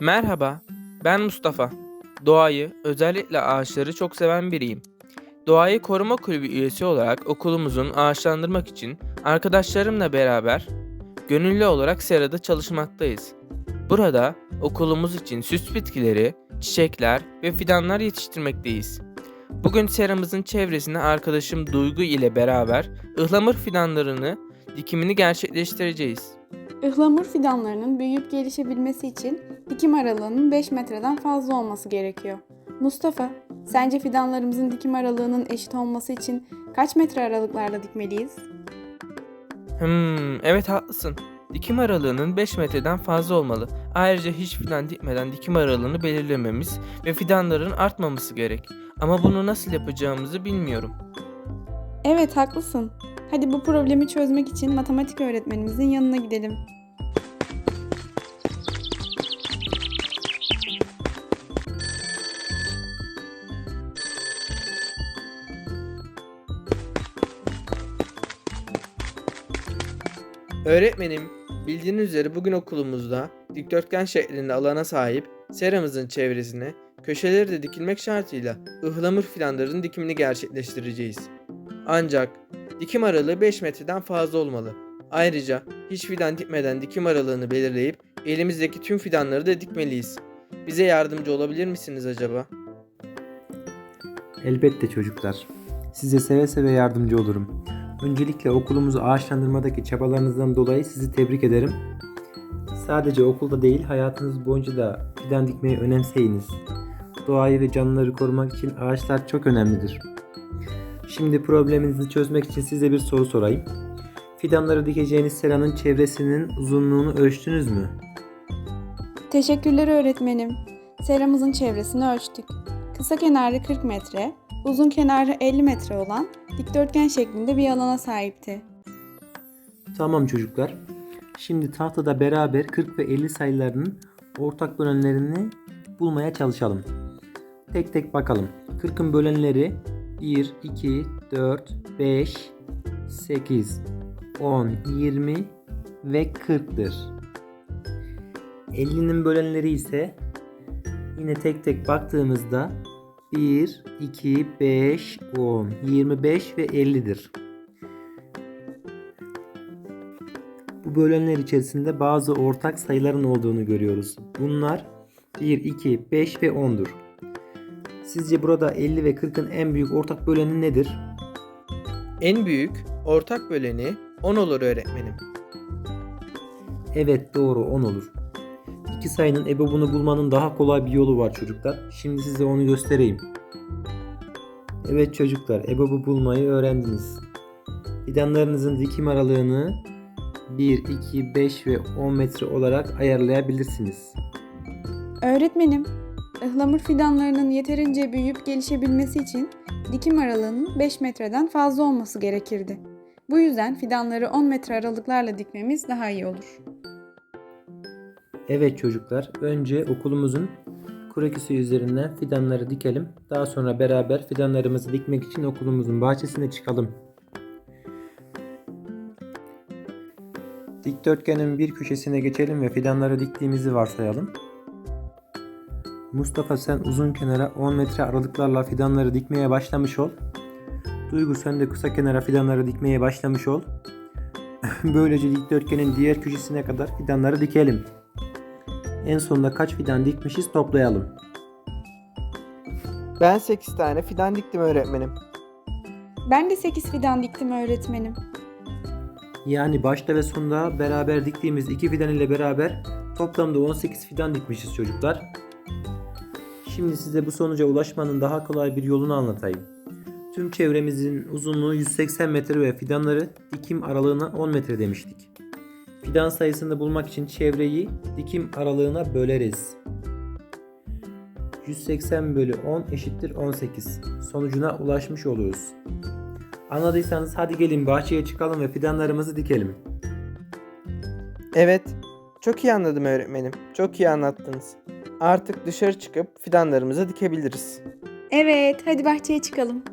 Merhaba, ben Mustafa. Doğayı, özellikle ağaçları çok seven biriyim. Doğayı Koruma Kulübü üyesi olarak okulumuzun ağaçlandırmak için arkadaşlarımla beraber gönüllü olarak serada çalışmaktayız. Burada okulumuz için süs bitkileri, çiçekler ve fidanlar yetiştirmekteyiz. Bugün seramızın çevresine arkadaşım Duygu ile beraber ıhlamur fidanlarını dikimini gerçekleştireceğiz. Ihlamur fidanlarının büyüyüp gelişebilmesi için dikim aralığının 5 metreden fazla olması gerekiyor. Mustafa, sence fidanlarımızın dikim aralığının eşit olması için kaç metre aralıklarla dikmeliyiz? Hmm, evet haklısın. Dikim aralığının 5 metreden fazla olmalı. Ayrıca hiç fidan dikmeden dikim aralığını belirlememiz ve fidanların artmaması gerek. Ama bunu nasıl yapacağımızı bilmiyorum. Evet, haklısın. Hadi bu problemi çözmek için matematik öğretmenimizin yanına gidelim. Öğretmenim, bildiğiniz üzere bugün okulumuzda dikdörtgen şeklinde alana sahip seramızın çevresine köşeleri de dikilmek şartıyla ıhlamur fidanlarının dikimini gerçekleştireceğiz. Ancak dikim aralığı 5 metreden fazla olmalı. Ayrıca hiç fidan dikmeden dikim aralığını belirleyip elimizdeki tüm fidanları da dikmeliyiz. Bize yardımcı olabilir misiniz acaba? Elbette çocuklar. Size seve seve yardımcı olurum. Öncelikle okulumuzu ağaçlandırmadaki çabalarınızdan dolayı sizi tebrik ederim. Sadece okulda değil hayatınız boyunca da fidan dikmeyi önemseyiniz. Doğayı ve canlıları korumak için ağaçlar çok önemlidir. Şimdi probleminizi çözmek için size bir soru sorayım. Fidanları dikeceğiniz seranın çevresinin uzunluğunu ölçtünüz mü? Teşekkürler öğretmenim. Seramızın çevresini ölçtük. Kısa kenarı 40 metre, uzun kenarı 50 metre olan dikdörtgen şeklinde bir alana sahipti. Tamam çocuklar. Şimdi tahtada beraber 40 ve 50 sayılarının ortak bölenlerini bulmaya çalışalım. Tek tek bakalım. 40'ın bölenleri 1, 2, 4, 5, 8, 10, 20 ve 40'tır. 50'nin bölenleri ise yine tek tek baktığımızda 1, 2, 5, 10, 25 ve 50'dir. Bu bölenler içerisinde bazı ortak sayıların olduğunu görüyoruz. Bunlar 1, 2, 5 ve 10'dur. Sizce burada 50 ve 40'ın en büyük ortak böleni nedir? En büyük ortak böleni 10 olur öğretmenim. Evet doğru 10 olur. İki sayının ebobunu bulmanın daha kolay bir yolu var çocuklar. Şimdi size onu göstereyim. Evet çocuklar ebobu bulmayı öğrendiniz. Fidanlarınızın dikim aralığını 1, 2, 5 ve 10 metre olarak ayarlayabilirsiniz. Öğretmenim, ıhlamur fidanlarının yeterince büyüyüp gelişebilmesi için dikim aralığının 5 metreden fazla olması gerekirdi. Bu yüzden fidanları 10 metre aralıklarla dikmemiz daha iyi olur. Evet çocuklar, önce okulumuzun kureküsü üzerinden fidanları dikelim. Daha sonra beraber fidanlarımızı dikmek için okulumuzun bahçesine çıkalım. Dikdörtgenin bir köşesine geçelim ve fidanları diktiğimizi varsayalım. Mustafa sen uzun kenara 10 metre aralıklarla fidanları dikmeye başlamış ol. Duygu sen de kısa kenara fidanları dikmeye başlamış ol. Böylece dikdörtgenin diğer köşesine kadar fidanları dikelim. En sonunda kaç fidan dikmişiz toplayalım. Ben 8 tane fidan diktim öğretmenim. Ben de 8 fidan diktim öğretmenim. Yani başta ve sonda beraber diktiğimiz iki fidan ile beraber toplamda 18 fidan dikmişiz çocuklar. Şimdi size bu sonuca ulaşmanın daha kolay bir yolunu anlatayım. Tüm çevremizin uzunluğu 180 metre ve fidanları dikim aralığına 10 metre demiştik. Fidan sayısını bulmak için çevreyi dikim aralığına böleriz. 180 bölü 10 eşittir 18. Sonucuna ulaşmış oluruz. Anladıysanız hadi gelin bahçeye çıkalım ve fidanlarımızı dikelim. Evet, çok iyi anladım öğretmenim. Çok iyi anlattınız. Artık dışarı çıkıp fidanlarımızı dikebiliriz. Evet, hadi bahçeye çıkalım.